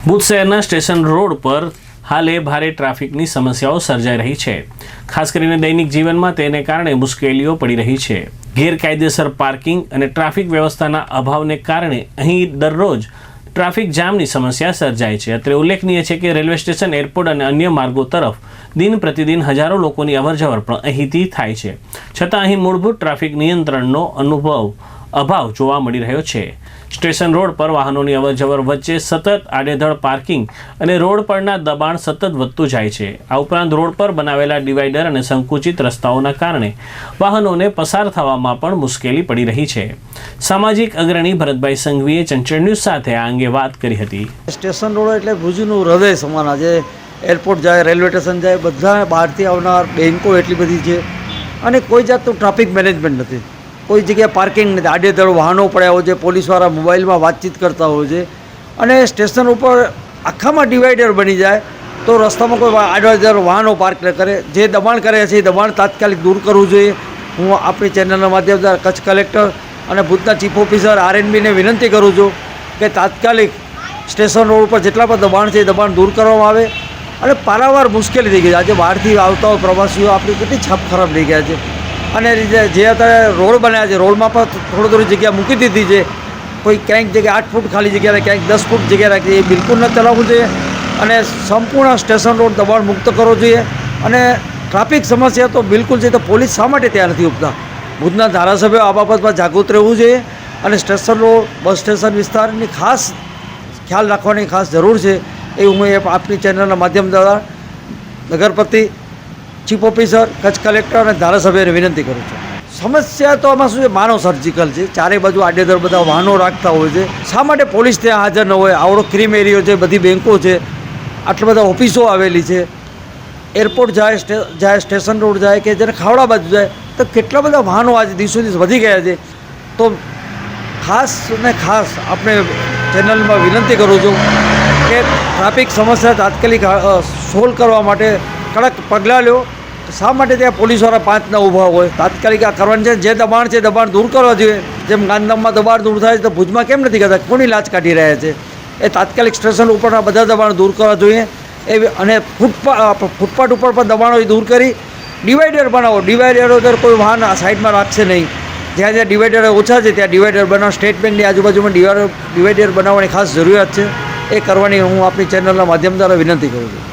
ભુજ શહેરના station road પર હાલે ભારે ટ્રાફિકની સમસ્યાઓ સર્જાઈ રહી છે. ખાસ કરીને દૈનિક જીવનમાં તેને કારણે મુશ્કેલીઓ પડી રહી છે. ગેરકાયદેસર પાર્કિંગ અને ટ્રાફિક વ્યવસ્થાના અભાવને કારણે અહીં દરરોજ ટ્રાફિક જામની સમસ્યા સર્જાય છે. અત્રે ઉલ્લેખનીય છે કે રેલવે સ્ટેશન, એરપોર્ટ અને અન્ય માર્ગો તરફ દિન પ્રતિદિન હજારો લોકોની અવરજવર પણ અહીંથી થાય છે. છતાં અહીં મૂળભૂત ટ્રાફિક નિયંત્રણનો અનુભવ અભાવ જોવા મળી રહ્યો છે. સ્ટેશન રોડ પર વાહનોની અવરજવર વચ્ચે સતત આડેધડ પાર્કિંગ અને રોડ પરના દબાણ સતત વધતું જાય છે. આ ઉપરાંત રોડ પર બનાવેલા ડિવાઈડર અને સંકુચિત રસ્તાઓના કારણે વાહનોને પસાર થવામાં પણ મુશ્કેલી પડી રહી છે. સામાજિક અગ્રણી ભરતભાઈ સંઘવીએ ચંચળ ન્યૂઝ સાથે આ અંગે વાત કરી હતી. સ્ટેશન રોડ એટલે ભુજનું હૃદય સમાન. આજે એરપોર્ટ જાય, રેલવે સ્ટેશન જાય, બધા બહારથી આવનાર બેન્કો એટલી બધી છે અને કોઈ જાતનું ટ્રાફિક મેનેજમેન્ટ નથી. કોઈ જગ્યાએ પાર્કિંગ નથી. આડેધડ વાહનો પડ્યા હોય છે, પોલીસવાળા મોબાઈલમાં વાતચીત કરતા હોય છે. અને સ્ટેશન ઉપર આખામાં ડિવાઈડર બની જાય તો રસ્તામાં કોઈ આડેધડ વાહનો પાર્ક કરે. જે દબાણ કરે છે એ દબાણ તાત્કાલિક દૂર કરવું જોઈએ. હું આપણી ચેનલના માધ્યમ દ્વારા કચ્છ કલેક્ટર અને ભૂતના ચીફ ઓફિસર આરએનબીને વિનંતી કરું છું કે તાત્કાલિક સ્ટેશન રોડ ઉપર જેટલા પણ દબાણ છે એ દબાણ દૂર કરવામાં આવે. અને પારાવાર મુશ્કેલી થઈ ગઈ છે. આજે બહારથી આવતા હોય પ્રવાસીઓ આપણી કેટલી છાપ ખરાબ થઈ ગયા છે. અને જે અત્યારે રોડ બન્યા છે, રોડમાં પણ થોડી થોડી જગ્યા મૂકી દીધી છે. કોઈ ક્યાંક જગ્યાએ આઠ ફૂટ ખાલી જગ્યા રાખે, ક્યાંક દસ ફૂટ જગ્યા રાખી, એ બિલકુલ ન ચલાવવું જોઈએ. અને સંપૂર્ણ સ્ટેશન રોડ દબાણ મુક્ત કરવો જોઈએ. અને ટ્રાફિક સમસ્યા તો બિલકુલ છે, તો પોલીસ શા માટે ત્યાં નથી ઉપતા ભુજના ધારાસભ્યો આ બાબતમાં જાગૃત રહેવું જોઈએ. અને સ્ટેશન રોડ, બસ સ્ટેશન વિસ્તારની ખાસ ખ્યાલ રાખવાની ખાસ જરૂર છે. એ હું એ આપની ચેનલના માધ્યમ દ્વારા નગરપતિ ચીફ ઓફિસર કચ્છ કલેક્ટર અને ધારાસભ્યને વિનંતી કરું છું. સમસ્યા તો આમાં શું છે? માનવ સર્જિકલ છે. ચારે બાજુ આડેધર બધા વાહનો રાખતા હોય છે. શા માટે પોલીસ ત્યાં હાજર ન હોય? આવડો ક્રીમ એરિયો છે, બધી બેન્કો છે. આટલા બધા ઓફિસો આવેલી છે. એરપોર્ટ જાય જાય, સ્ટેશન રોડ જાય કે જ્યારે ખાવડા બાજુ જાય, તો કેટલા બધા વાહનો આજે દિવસો દિવસ વધી ગયા છે. તો ખાસ ને ખાસ આપણે ચેનલમાં વિનંતી કરું છું કે ટ્રાફિક સમસ્યા તાત્કાલિક સોલ્વ કરવા માટે કડક પગલાં લ્યો. શા માટે ત્યાં પોલીસવાળા પાંચ ન ઊભા હોય? તાત્કાલિક આ કરવાનું છે. જે દબાણ છે દબાણ દૂર કરવા જોઈએ. જેમ ગાંધીધામમાં દબાણ દૂર થાય છે, તો ભુજમાં કેમ નથી કરતા? કોની લાચ કાઢી રહ્યા છે? એ તાત્કાલિક સ્ટેશન ઉપરના બધા દબાણ દૂર કરવા જોઈએ. એ અને ફૂટપા ફૂટપાથ ઉપર પણ દબાણો દૂર કરી. ડિવાઈડર બનાવો. ડિવાઈડર વગર કોઈ વાહન આ સાઈડમાં રાખશે નહીં. જ્યાં જ્યાં ડિવાઈડર ઓછા છે, ત્યાં ડિવાઈડર બનાવો. સ્ટેટ બેંકની આજુબાજુમાં ડિવાઈડર ડિવાઈડર બનાવવાની ખાસ જરૂરિયાત છે. એ કરવાની હું આપણી ચેનલના માધ્યમ દ્વારા વિનંતી કરું છું.